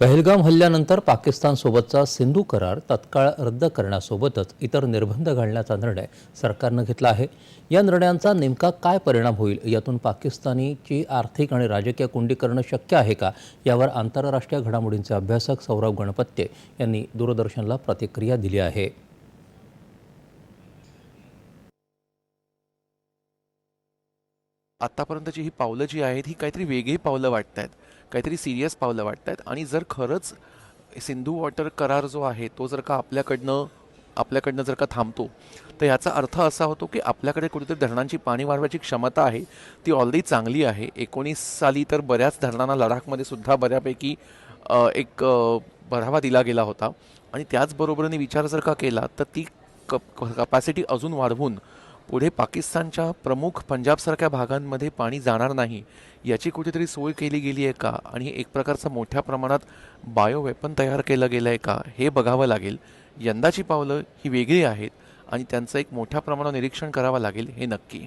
पहलगाम हल्ल्यानंतर पाकिस्तानसोबतचा सिंधू करार तत्काळ रद्द करण्यासोबतच इतर निर्बंध घालण्याचा निर्णय सरकारनं घेतला आहे. या निर्णयांचा नेमका काय परिणाम होईल? यातून पाकिस्तानीची आर्थिक आणि राजकीय कोंडी करणं शक्य आहे का? यावर आंतरराष्ट्रीय घडामोडींचे अभ्यासक सौरभ गणपत्ये यांनी दूरदर्शनला प्रतिक्रिया दिली आहे. आत्तापर्यंतची ही पावलं जी आहेत ही काहीतरी वेगळी पावलं वाटत आहेत काहीतरी सिरियस पावलं वाटत आहेत आणि जर खरंच सिंधू वॉटर करार जो आहे तो जर का आपल्याकडनं आपल्याकडनं जर का थांबतो तर याचा अर्थ असा होतो की आपल्याकडे कुठेतरी धरणांची पाणी वाढवायची क्षमता आहे ती ऑलरेडी चांगली आहे. एकोणीस साली तर बऱ्याच धरणांना लडाखमध्ये सुद्धा बऱ्यापैकी एक भरावा बढावा दिला गेला होता. आणि त्याचबरोबरीने विचार जर का केला तर ती कप कपॅसिटी अजून वाढवून पुढे पाकिस्तानच्या प्रमुख पंजाबसारख्या भागांमध्ये पाणी जाणार नाही याची कुठेतरी सोय केली गेली आहे का? आणि एक प्रकारचं मोठ्या प्रमाणात बायोवेपन तयार केलं गेलं आहे का? हे बघावं लागेल. यंदाची पावलं ही वेगळी आहेत आणि त्यांचं एक मोठ्या प्रमाणावर निरीक्षण करावं लागेल हे नक्की.